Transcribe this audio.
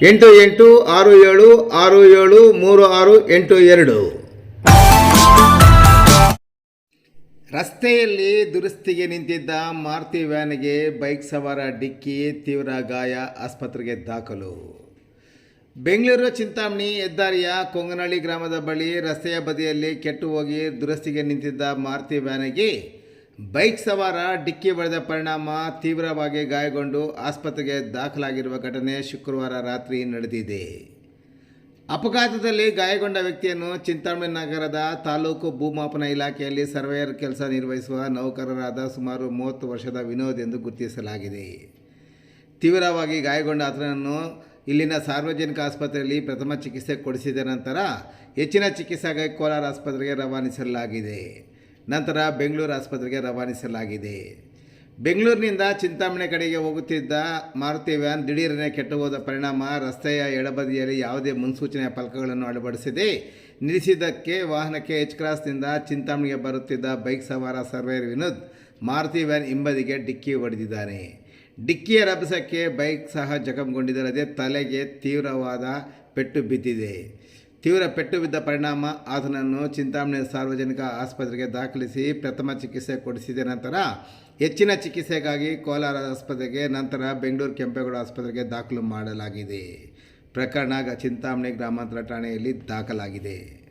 ಎಂಟು ಎಂಟು ಆರು ಏಳು ಆರು ಏಳು ಮೂರು ಆರು ಎಂಟು ಎರಡು. ರಸ್ತೆಯಲ್ಲಿ ದುರಸ್ತಿಗೆ ನಿಂತಿದ್ದ ಮಾರುತಿ ವ್ಯಾನ್ಗೆ ಬೈಕ್ ಸವಾರ ಡಿಕ್ಕಿ ತೀವ್ರ ಗಾಯ, ಆಸ್ಪತ್ರೆಗೆ ದಾಖಲು. ಬೆಂಗಳೂರು ಚಿಂತಾಮಣಿ ಹೆದ್ದಾರಿಯ ಕೊಂಗನಹಳ್ಳಿ ಗ್ರಾಮದ ಬಳಿ ರಸ್ತೆಯ ಬದಿಯಲ್ಲಿ ಕೆಟ್ಟು ಹೋಗಿ ದುರಸ್ತಿಗೆ ನಿಂತಿದ್ದ ಮಾರುತಿ ವ್ಯಾನಿಗೆ ಬೈಕ್ ಸವಾರ, ಡಿಕ್ಕಿ ಹೊಡೆದ ಪರಿಣಾಮ ತೀವ್ರವಾಗಿ ಗಾಯಗೊಂಡು ಆಸ್ಪತ್ರೆಗೆ ದಾಖಲಾಗಿರುವ ಘಟನೆ ಶುಕ್ರವಾರ ರಾತ್ರಿ ನಡೆದಿದೆ. ಅಪಘಾತದಲ್ಲಿ ಗಾಯಗೊಂಡ ವ್ಯಕ್ತಿಯನ್ನು ಚಿಂತಾಮಣಿ ನಗರದ ತಾಲೂಕು ಭೂಮಾಪನ ಇಲಾಖೆಯಲ್ಲಿ ಸರ್ವೇಯರ್ ಕೆಲಸ ನಿರ್ವಹಿಸುವ ನೌಕರರಾದ ಸುಮಾರು ಮೂವತ್ತು ವರ್ಷದ ವಿನೋದ್ ಎಂದು ಗುರುತಿಸಲಾಗಿದೆ. ತೀವ್ರವಾಗಿ ಗಾಯಗೊಂಡ ಆತನನ್ನು ಇಲ್ಲಿನ ಸಾರ್ವಜನಿಕ ಆಸ್ಪತ್ರೆಯಲ್ಲಿ ಪ್ರಥಮ ಚಿಕಿತ್ಸೆ ಕೊಡಿಸಿದ ನಂತರ ಹೆಚ್ಚಿನ ಚಿಕಿತ್ಸೆಗಾಗಿ ಕೋಲಾರ ಆಸ್ಪತ್ರೆಗೆ ರವಾನಿಸಲಾಗಿದೆ. ನಂತರ ಬೆಂಗಳೂರು ಆಸ್ಪತ್ರೆಗೆ ರವಾನಿಸಲಾಗಿದೆ. ಬೆಂಗಳೂರಿನಿಂದ ಚಿಂತಾಮಣಿ ಕಡೆಗೆ ಹೋಗುತ್ತಿದ್ದ ಮಾರುತಿ ವ್ಯಾನ್ ದಿಢೀರನೆ ಕೆಟ್ಟು ಹೋದ ಪರಿಣಾಮ. ರಸ್ತೆಯ ಎಡಬದಿಯಲ್ಲಿ ಯಾವುದೇ ಮುನ್ಸೂಚನೆಯ ಫಲಕಗಳನ್ನು ಅಳವಡಿಸಿದೆ ನಿಲ್ಲಿಸಿದ್ದಕ್ಕೆ ವಾಹನಕ್ಕೆ ಎಚ್ ಕ್ರಾಸ್ನಿಂದ ಚಿಂತಾಮಣಿಗೆ ಬರುತ್ತಿದ್ದ ಬೈಕ್ ಸವಾರ ಸರ್ವೇರ್ ವಿನೋದ್ ಮಾರುತಿ ವ್ಯಾನ್ ಹಿಂಬದಿಗೆ ಡಿಕ್ಕಿ ಹೊಡೆದಿದ್ದಾನೆ. ಡಿಕ್ಕಿಯ ರಭಸಕ್ಕೆ ಬೈಕ್ ಸಹ ಜಖಂಗೊಂಡಿದ್ದಲ್ಲದೆ ತಲೆಗೆ ತೀವ್ರವಾದ ಪೆಟ್ಟು ಬಿದ್ದಿದೆ. ತೀವ್ರ ಪೆಟ್ಟು ಬಿದ್ದ ಪರಿಣಾಮ ಆತನನ್ನು ಚಿಂತಾಮಣಿ ಸಾರ್ವಜನಿಕ ಆಸ್ಪತ್ರೆಗೆ ದಾಖಲಿಸಿ ಪ್ರಥಮ ಚಿಕಿತ್ಸೆ ಕೊಡಿಸಿದ ನಂತರ ಹೆಚ್ಚಿನ ಚಿಕಿತ್ಸೆಗಾಗಿ ಕೋಲಾರ ಆಸ್ಪತ್ರೆಗೆ, ನಂತರ ಬೆಂಗಳೂರು ಕೆಂಪೇಗೌಡ ಆಸ್ಪತ್ರೆಗೆ ದಾಖಲು ಮಾಡಲಾಗಿದೆ. ಪ್ರಕರಣ ಚಿಂತಾಮಣಿ ಗ್ರಾಮಾಂತರ ಠಾಣೆಯಲ್ಲಿ ದಾಖಲಾಗಿದೆ.